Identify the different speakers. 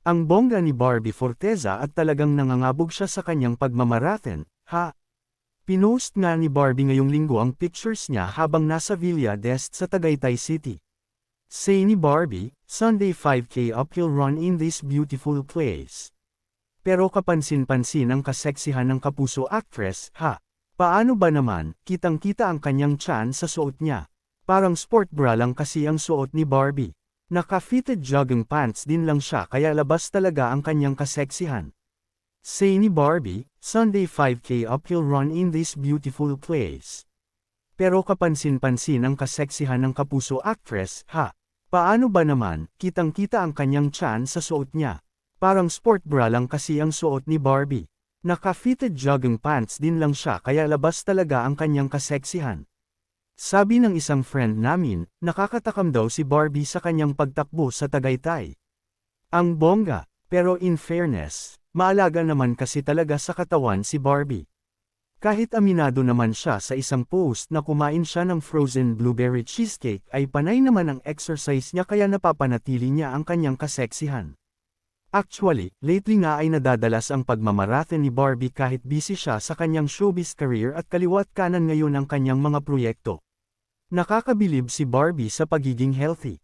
Speaker 1: Ang bongga ni Barbie Forteza at talagang nangangabog siya sa kanyang pagmamarathon, ha? Pinost nga ni Barbie ngayong linggo ang pictures niya habang nasa Villa d'Est sa Tagaytay City. Say ni Barbie, Sunday 5K uphill run in this beautiful place. Pero kapansin-pansin ang kaseksihan ng kapuso actress, ha? Paano ba naman, kitang-kita ang kanyang tiyan sa suot niya? Parang sport bra lang kasi ang suot ni Barbie. Naka-fitted jogging pants din lang siya kaya labas talaga ang kanyang kaseksihan. Say ni Barbie, Sunday 5K uphill run in this beautiful place. Pero kapansin-pansin ang kaseksihan ng kapuso actress, ha? Paano ba naman, kitang-kita ang kanyang tiyan sa suot niya? Parang sport bra lang kasi ang suot ni Barbie. Naka-fitted jogging pants din lang siya kaya labas talaga ang kanyang kaseksihan. Sabi ng isang friend namin, nakakatakam daw si Barbie sa kanyang pagtakbo sa Tagaytay. Ang bongga, pero in fairness, maalaga naman kasi talaga sa katawan si Barbie. Kahit aminado naman siya sa isang post na kumain siya ng frozen blueberry cheesecake ay panay naman ang exercise niya kaya napapanatili niya ang kanyang kaseksihan. Actually, lately nga ay nadadalas ang pagmamarathon ni Barbie kahit busy siya sa kanyang showbiz career at kaliwat kanan ngayon ang kanyang mga proyekto. Nakakabilib si Barbie sa pagiging healthy.